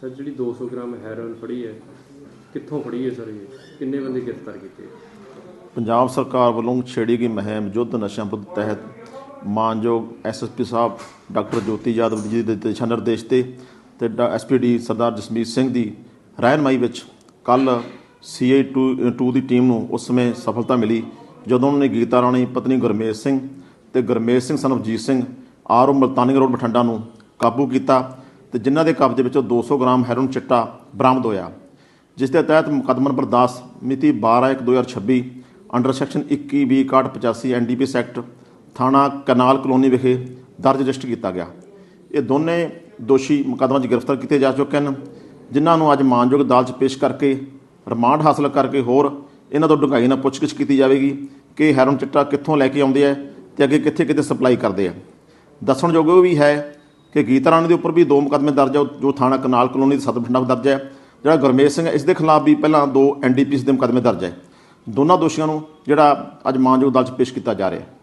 Sir, ਜਿਹੜੀ 200 gram heroin ਫੜੀ ਹੈ, ਕਿੱਥੋਂ ਫੜੀ ਹੈ ਸਰ ਇਹ? ਕਿੰਨੇ ਬੰਦੇ ਗ੍ਰਿਫਤਾਰ ਕੀਤੇ? ਪੰਜਾਬ ਸਰਕਾਰ ਵੱਲੋਂ ਛੇੜੀ ਗਈ ਮੁਹਿੰਮ ਯੁੱਧ ਨਸ਼ਿਆਂ ਵਿਰੁੱਧ ਤਹਿਤ ਮਾਨਯੋਗ ਐਸਐਸਪੀ ਸਾਹਿਬ ਡਾਕਟਰ ਜੋਤੀ ਯਾਦਵ ਜੀ ਦੇ ਦਿਸ਼ਾ ਨਿਰਦੇਸ਼ ਤੇ ਤੇ ਐਸਪੀਡੀ ਸਰਦਾਰ ਜਸਮੀਤ ਸਿੰਘ ਦੀ ਰਹਿਨਮਾਈ ਵਿੱਚ ਕੱਲ ਸੀਏ 2 ਦੀ ਟੀਮ ਨੂੰ ਉਸ ਸਮੇਂ ਸਫਲਤਾ ਮਿਲੀ, ਜਦੋਂ ਉਹਨਾਂ ਨੇ ਗੀਤਾ ਰਾਣੀ, ਪਤਨੀ ਗੁਰਮੇਸ਼ ਸਿੰਘ ਤੇ ਗੁਰਮੇਸ਼ ਸਿੰਘ ਸਨਵਜੀਤ ਸਿੰਘ ਆਰਓ ਮਲਤਾਨੀ ਰੋਡ ਬਠਿੰਡਾ ਨੂੰ ਕਾਬੂ ਕੀਤਾ। ਤੇ ਜਿਨ੍ਹਾਂ ਦੇ ਕਬਜ਼ੇ ਵਿੱਚੋਂ 200 ਗ੍ਰਾਮ ਹੈਰੋਨ ਚਿੱਟਾ ਬਰਾਮਦ ਹੋਇਆ, ਜਿਸ ਦੇ ਤਹਿਤ ਮੁਕੱਦਮਾ ਨੰਬਰ 10 ਮਿਤੀ 12/1/2026 under section 21 B 6185 NDPS act, ਥਾਣਾ ਕਨਾਲ ਕਲੋਨੀ ਵਿਖੇ ਦਰਜ ਰਜਿਸਟਰ ਕੀਤਾ ਗਿਆ। ਇਹ ਦੋਨੇ ਦੋਸ਼ੀ ਮੁਕੱਦਮਾ 'ਚ ਗ੍ਰਿਫਤਾਰ ਕੀਤੇ ਜਾ ਚੁੱਕੇ ਹਨ, ਜਿਨ੍ਹਾਂ ਨੂੰ ਅੱਜ ਮਾਨਯੋਗ ਅਦਾਲਤ 'ਚ ਪੇਸ਼ ਕਰਕੇ ਰਿਮਾਂਡ ਹਾਸਲ ਕਰਕੇ ਹੋਰ ਇਹਨਾਂ ਤੋਂ ਡੂੰਘਾਈ ਨਾਲ ਪੁੱਛਗਿੱਛ ਕੀਤੀ ਜਾਵੇਗੀ ਕਿ ਹੈਰੋਨ ਚਿੱਟਾ ਕਿੱਥੋਂ ਲੈ ਕੇ ਆਉਂਦੇ ਆ ਤੇ ਅੱਗੇ ਕਿੱਥੇ ਕਿੱਥੇ ਸਪਲਾਈ ਕਰਦੇ ਆ। ਦੱਸਣਯੋਗ ਇਹ ਵੀ ਹੈ ਕਿ ਗੀਤਾ ਰਾਣੀ ਦੇ ਉੱਪਰ ਵੀ ਦੋ ਮੁਕੱਦਮੇ ਦਰਜ ਆ, ਜੋ ਥਾਣਾ ਕਨਾਲ ਕਲੋਨੀ ਦੇ ਸਦਰ ਬਠਿੰਡਾ ਦਰਜ ਹੈ ਜਿਹੜਾ ਗੁਰਮੇਸ਼ ਸਿੰਘ ਹੈ ਇਸ ਦੇ ਖਿਲਾਫ ਵੀ ਪਹਿਲਾਂ ਦੋ ਐਨਡੀਪੀਐਸ ਦੇ ਮੁਕੱਦਮੇ ਦਰਜ ਹੈ ਦੋਨਾਂ ਦੋਸ਼ੀਆਂ ਨੂੰ ਜਿਹੜਾ ਅੱਜ ਮਾਨਯੋਗ ਅਦਾਲਤ 'ਚ ਪੇਸ਼ ਕੀਤਾ ਜਾ ਰਿਹਾ। ਹੈ